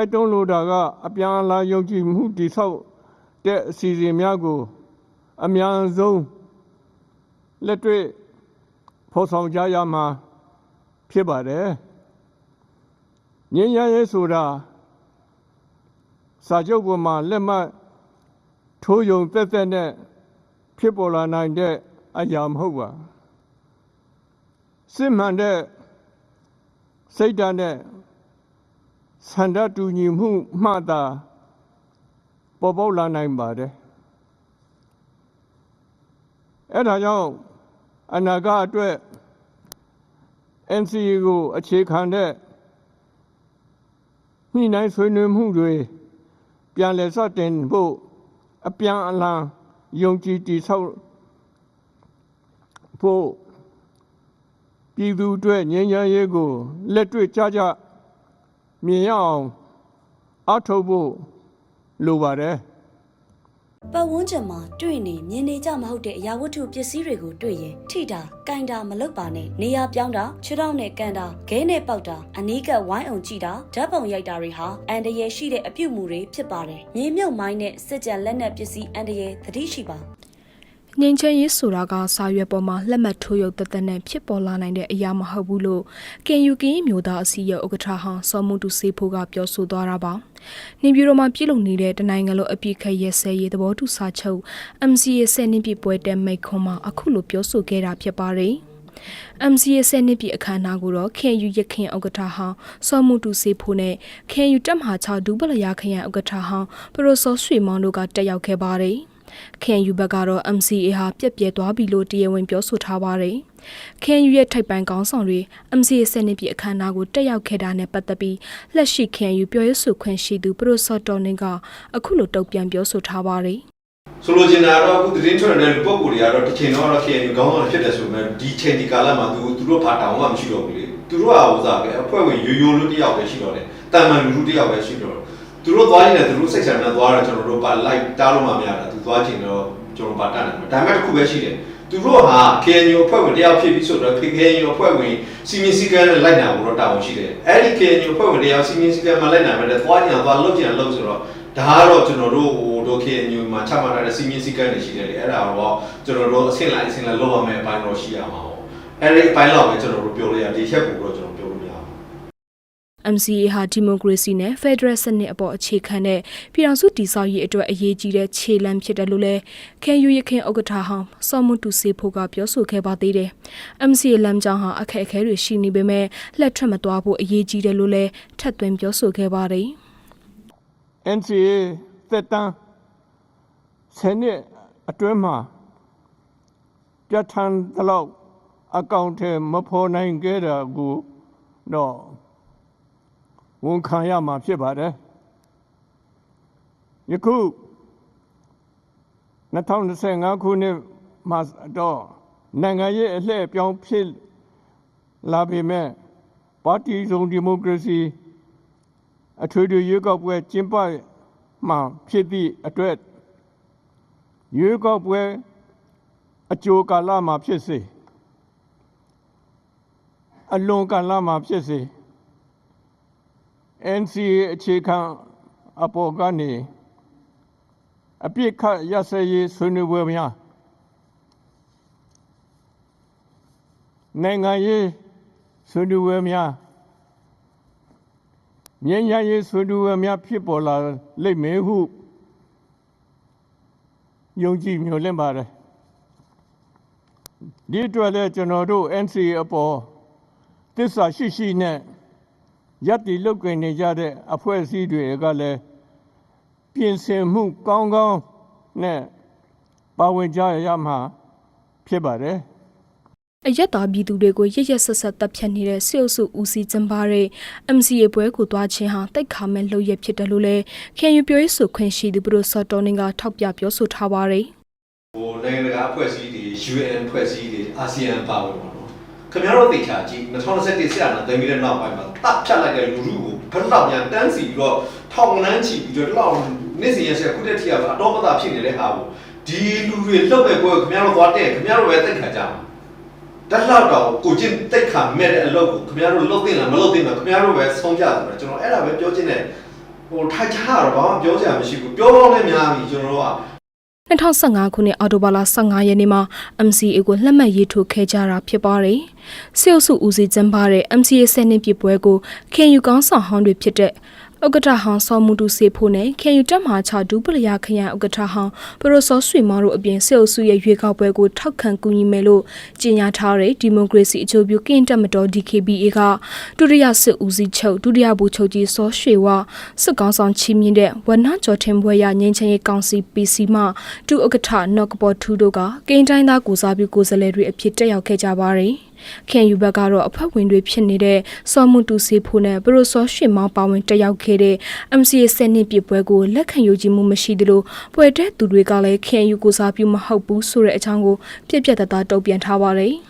တိုက်တွန်းလိုတာကအပြန်အလှန်ယုံကြည်မှုတည်ဆောက်တဲ့အစီအစဉ်များကို အများဆုံးလက်တွေ့ဖော်ဆောင်ကြရမှာဖြစ်ပါတယ်။ငြိမ်းချမ်းရေးဆိုတာစာချုပ်ပေါ်မှာလက်မှတ်ထိုးယုံသက်သက်နဲ့ဖြစ်ပေါ်လာနိုင်တဲ့အရာမဟုတ်ပါစစ်မှန်တဲ့စိတ်ဓာတ်နဲ့ ဆန္ဒတူညီမှုမှသာပေါ်ပေါက်လာနိုင်ပါတယ်အဲ့ဒါကြောင့်အနာဂတ်အတွက် NCA ကိုအခြေခံတဲ့ညှိနှိုင်းဆွေးနွေးမှုတွေပြန်လည်စတင်ဖို့အပြန်အလှန်ယုံကြည်တည်ဆောက်ဖို့ပြည်သူအတွက်ငြိမ်းချမ်းရေးကိုလက်တွေ့ကြကြ မြင်ရအောင်အထောက်ဖို့လိုပါတယ်ပတ်ဝန်းကျင်မှာတွေ့နေမြင်နေကြမဟုတ်တဲ့အရာဝတ္ထုပစ္စည်းတွေကိုတွေ့ရင်ထိတာကင်တာမလုပ်ပါနဲ့နေရာပြောင်းတာခြေထောက်နဲ့ကန်တာခဲနဲ့ပေါက်တာအနီးကပ်ဝိုင်းအောင်ကြည့်တာဓာတ်ပုံရိုက်တာတွေဟာအန်တရယ်ရှိတဲ့အပြုတ်မှုတွေဖြစ်ပါတယ်မြေမြုပ်မိုင်းနဲ့စစ်ကြံလက်နက်ပစ္စည်းအန်တရယ်သတိရှိပါ ငင်းချင်းရေးဆိုတာကစာရွက်ပေါ်မှာလက်မှတ်ထိုးရုပ်သက်သက်နဲ့ဖြစ်ပေါ်လာနိုင်တဲ့အရာမဟုတ်ဘူးလို့ကင်ယူကင်းမျိုးသားအစည်းအရုံးဥက္ကဋ္ဌဟောင်းစောမှုတူစေဖို့ကပြောဆိုသွားတာပါ။နေပြည်တော်မှာပြည်လုံနေတဲ့တနိုင်ငံလုံးအပြစ်ခတ်ရဲစဲရေးသဘောတူစာချုပ် MCA ဆယ်နှစ်ပြည့်ပွဲတဲမိတ်ခွန်မှာအခုလိုပြောဆိုခဲ့တာဖြစ်ပါတယ်။ MCA ဆယ်နှစ်ပြည့်အခမ်းအနားကိုတော့ခင်ယူရခင်ဥက္ကဋ္ဌဟောင်းစောမှုတူစေဖို့နဲ့ခင်ယူတက်မဟာ6ဒူပလယာခရံဥက္ကဋ္ဌဟောင်းပရိုစောရွှေမောင်တို့ကတက်ရောက်ခဲ့ပါတယ်။ KNU ဘက်ကတော့ MCA ဟာပြက်ပြဲသွားပြီလို့တရားဝင်ပြောဆိုထားပါတယ်။ KNU ရဲ့ထိုက်ပန်ကောင်းဆောင်တွေ MCA စနစ်ပြည့်အခမ်းအနားကိုတက်ရောက်ခဲ့တာနဲ့ပတ်သက်ပြီးလက်ရှိ KNU ပြောရေးဆိုခွင့်ရှိသူပရိုဆော့တော်နင်ကအခုလိုတုံ့ပြန်ပြောဆိုထားပါတယ်။ဆိုလိုချင်တာတော့အခုသတင်းထွက်နေတဲ့လူပုဂ္ဂိုလ်တွေကတော့တစ်ချိန်တော့တော့ KNU ခေါင်းဆောင်ဖြစ်တယ်ဆိုပေမဲ့ဒီချိန်ဒီကာလမှာသူသူတို့ဘာတောင်းမှမရှိတော့ဘူးလေသူတို့ကဥစားပဲအဖွဲ့ဝင်ရိုးရိုးလို့တယောက်ပဲရှိတော့တယ်တာမန်လူလူတယောက်ပဲရှိတော့တယ် သူတို့သွားရင်လည်းသူတို့စိတ်ဆန္ဒနဲ့သွားတော့ကျွန်တော်တို့ပါလိုက်တားလို့မှမရတာသူသွားချင်တော့ကျွန်တော်ပါတတ်တယ်ဒါပေမဲ့တစ်ခုပဲရှိတယ်သူတို့ဟာ KNU အဖွဲ့ဝင်တယောက်ဖြစ်ပြီးဆိုတော့ KNU အဖွဲ့ဝင်စီမင်းစည်းကမ်းနဲ့လိုက်နာဖို့တော့တာဝန်ရှိတယ်အဲ့ဒီ KNU အဖွဲ့ဝင်တယောက်စီမင်းစည်းကမ်းမှာလိုက်နာမယ်တဲ့သွားကြံသွားလုပ်ကြံလုပ်ဆိုတော့ဒါကတော့ကျွန်တော်တို့ဟိုဒိုကေညူမှာချမှတ်ထားတဲ့စီမင်းစည်းကမ်းတွေရှိတယ်လေအဲ့ဒါတော့ကျွန်တော်တို့အဆင့်လိုက်အဆင့်လိုက်လုပ်ရမယ်အပိုင်းတော့ရှိရမှာပေါ့အဲ့ဒီအပိုင်းတော့ပဲကျွန်တော်တို့ပြောလို့ရဒီချက်ကိုတော့ကျွန်တော်ပြောလို့မရဘူး MCA ဟာဒီမိုကရေစီနဲ့ Federal စနစ်အပေါ်အခြေခံတဲ့ပြည်ထောင်စုတည်ဆောက်ရေးအတွက်အရေးကြီးတဲ့ခြေလှမ်းဖြစ်တယ်လို့လည်း KNU ရခင်ဥက္ကဋ္ဌဟောင်းစောမှုတူစေဖို့ကပြောဆိုခဲ့ပါသေးတယ်။ MCA လမ်းကြောင်းဟာအခက်အခဲတွေရှိနေပေမဲ့လက်ထွက်မသွားဖို့အရေးကြီးတယ်လို့လည်းထပ်သွင်းပြောဆိုခဲ့ပါတယ်။ NCA သက်တမ်းဆယ်နှစ်အတွင်းမှာပြဋ္ဌာန်းသလောက်အကောင့်ထဲမဖော်နိုင်ခဲ့တာကိုတော့ ဝန်ခံရမှာဖြစ်ပါတယ်ယခု2025ခုနှစ်မှာတော့နိုင်ငံရေးအလှည့်အပြောင်းဖြစ်လာပေမဲ့ပါတီစုံဒီမိုကရေစီအထွေထွေရွေးကောက်ပွဲကျင်းပမှဖြစ်သည့်အတွက်ရွေးကောက်ပွဲအကြိုကာလမှာဖြစ်စေအလွန်ကာလမှာဖြစ်စေ NCA အခြေခံအပေါ်ကနေအပြစ်ခတ်ရစရေးဆွေးနွေးပွဲများနိုင်ငံရေးဆွေးနွေးပွဲများငြိမ်းချမ်းရေးဆွေးနွေးပွဲများဖြစ်ပေါ်လာလိမ့်မယ်ဟုယုံကြည်မျှော်လင့်ပါတယ်ဒီအတွက်လည်းကျွန်တော်တို့ NCA အပေါ်သစ္စာရှိရှိနဲ့ ရပ်တည်လုပ်ကိုင်နေကြတဲ့အဖွဲ့အစည်းတွေကလည်းပြင်ဆင်မှုကောင်းကောင်းနဲ့ပါဝင်ကြရမှာဖြစ်ပါတယ်အရက်သားပြည်သူတွေကိုရရက်ဆက်ဆက်တပ်ဖြတ်နေတဲ့စစ်အုပ်စုဦးစီးကျင်းပတဲ့ MCA ပွဲကိုတွားခြင်းဟာတိတ်ခါမဲ့လုပ်ရဖြစ်တယ်လို့လည်းခင်ယူပြောရေးဆိုခွင့်ရှိသူပရိုဆော့တော်နင်ကထောက်ပြပြောဆိုထားပါတယ်ဟိုနိုင်ငံတကာအဖွဲ့အစည်းတွေ UN အဖွဲ့အစည်းတွေအာဆီယံပါဝင်ပါတော့ ခင်ဗျားတို့သိချာကြည့်2021ဆရာနာသိမ်းပြီးတဲ့နောက်ပိုင်းမှာတပ်ဖြတ်လိုက်တဲ့လူလူကိုဘယ်တော့ပြန်တန်းစီပြီးတော့ထောင်နှန်းချီပြီးတော့လောက်နေ့စဉ်ရက်ဆက်ခုတည်းထီကတော့အတော်မသာဖြစ်နေတဲ့ဟာကိုဒီလူတွေလောက်ပဲကိုခင်ဗျားတို့သွားတဲ့ခင်ဗျားတို့ပဲသိခါကြမှာတက်လောက်တော့ကိုချင်းတိတ်ခါမဲ့တဲ့အလုပ်ကိုခင်ဗျားတို့လုပ်သိလားမလုပ်သိလားခင်ဗျားတို့ပဲဆုံးဖြတ်တယ်ကျွန်တော်အဲ့ဒါပဲပြောချင်တယ်ဟိုထိုက်ချားတော့ဘာမှပြောစရာမရှိဘူးပြောတော့လည်းများပြီကျွန်တော်တို့က 2015ခုနှစ်အော်တိုဘာလ15ရက်နေ့မှာ MCA ကိုလက်မှတ်ရေးထိုးခဲ့ကြတာဖြစ်ပါတယ်။စေအုပ်စုဦးစီးကျင်းပတဲ့ MCA ဆယ်နှစ်ပြည့်ပွဲကို KNU ကောင်းဆောင်ဟောင်းတွေဖြစ်တဲ့ ဥက္ကဋ္ဌဟောင်းစောမှုတူစေဖို့နဲ့ KNU တက်မှာ6ဒူပလယာခရိုင်ဥက္ကဋ္ဌဟောင်းပရိုစောဆွေမောတို့အပြင်စေအုပ်စုရဲ့ရွေးကောက်ပွဲကိုထောက်ခံကူညီမယ်လို့ကြေညာထားတဲ့ဒီမိုကရေစီအချိုးပြုကင်းတက်မတော် DKBA ကဒုတိယစစ်ဦးစီးချုပ်ဒုတိယဗိုလ်ချုပ်ကြီးစောရွှေဝစစ်ကောင်းဆောင်ချီးမြှင့်တဲ့ဝနကျော်ထင်ဘွဲရငင်းချင်းရေးကောင်စီ PC မှဒုဥက္ကဋ္ဌနော့ကပေါ်ထူးတို့ကကင်းတိုင်းသားကိုစားပြုကိုယ်စားလှယ်တွေအဖြစ်တက်ရောက်ခဲ့ကြပါတယ်။ ခင်ယူဘက်ကတော့အဖွဲ့ဝင်တွေဖြစ်နေတဲ့စောမှုတူစီဖိုနဲ့ပရိုစောရွှေမောင်းပါဝင်တက်ရောက်ခဲ့တဲ့ MCA စနစ်ပြပွဲကိုလက်ခံယူကြည်မှုမရှိသလိုပွဲတဲ့သူတွေကလည်းခင်ယူကိုစားပြုမဟုတ်ဘူးဆိုတဲ့အကြောင်းကိုပြက်ပြက်တသားတုံ့ပြန်ထားပါတယ်။